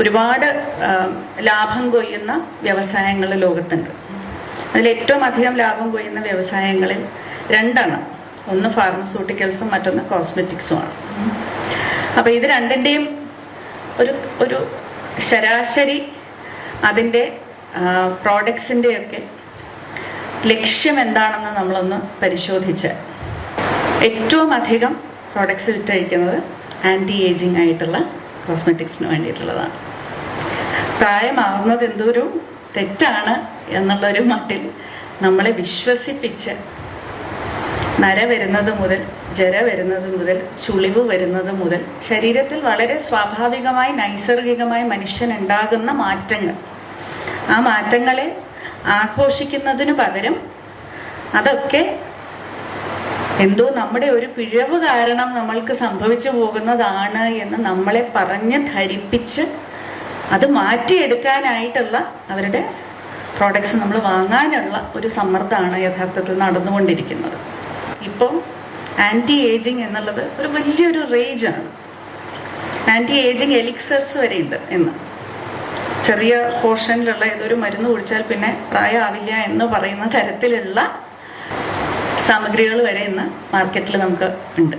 ഒരുപാട് ലാഭം കൊയ്യുന്ന വ്യവസായങ്ങൾ ലോകത്തുണ്ട്. അതിൽ ഏറ്റവും അധികം ലാഭം കൊയ്യുന്ന വ്യവസായങ്ങളിൽ രണ്ടെണ്ണം. ഒന്ന് ഫാർമസ്യൂട്ടിക്കൽസും മറ്റൊന്ന് കോസ്മെറ്റിക്സും ആണ്. അപ്പോൾ ഇത് രണ്ടിന്റെയും ഒരു ഒരു ശരാശരി അതിന്റെ പ്രോഡക്ട്സിന്റെയൊക്കെ ലക്ഷ്യം എന്താണെന്ന് നമ്മളൊന്ന് പരിശോധിച്ച് ഏറ്റവും അധികം പ്രോഡക്ട്സ് വിറ്റഴിക്കുന്നത് ആന്റി ഏജിംഗ് ആയിട്ടുള്ള കോസ്മെറ്റിക്സിന് വേണ്ടിയിട്ടുള്ളതാണ്. പ്രായമാവുന്നത് ഒരു തെറ്റാണ് എന്നുള്ളൊരു മട്ടിൽ നമ്മളെ വിശ്വസിപ്പിച്ച് നര വരുന്നത് മുതൽ ജര വരുന്നത് മുതൽ ചുളിവ് വരുന്നത് മുതൽ ശരീരത്തിൽ വളരെ സ്വാഭാവികമായി നൈസർഗികമായി മനുഷ്യൻ ഉണ്ടാകുന്ന മാറ്റങ്ങൾ. ആ മാറ്റങ്ങളെ ആഘോഷിക്കുന്നതിനു പകരം അതൊക്കെ എന്തോ നമ്മുടെ ഒരു പിഴവ് കാരണം നമ്മൾക്ക് സംഭവിച്ചു പോകുന്നതാണ് എന്ന് നമ്മളെ പറഞ്ഞ് ധരിപ്പിച്ച് അത് മാറ്റിയെടുക്കാനായിട്ടുള്ള അവരുടെ പ്രോഡക്ട്സ് നമ്മൾ വാങ്ങാനുള്ള ഒരു സമ്മർദ്ദമാണ് യഥാർത്ഥത്തിൽ നടന്നുകൊണ്ടിരിക്കുന്നത്. ഇപ്പം ആന്റി ഏജിങ് എന്നുള്ളത് ഒരു വലിയൊരു റേജാണ് ആന്റി ഏജിങ് എലിക്സേഴ്സ് വരെയുണ്ട് എന്ന്. ചെറിയ പോർഷനിലുള്ള ഏതൊരു മരുന്ന് കുടിച്ചാൽ പിന്നെ പ്രായമാവില്ല എന്ന് പറയുന്ന തരത്തിലുള്ള സാമഗ്രികൾ വരെ ഇന്ന് മാർക്കറ്റിൽ നമുക്ക് ഉണ്ട്.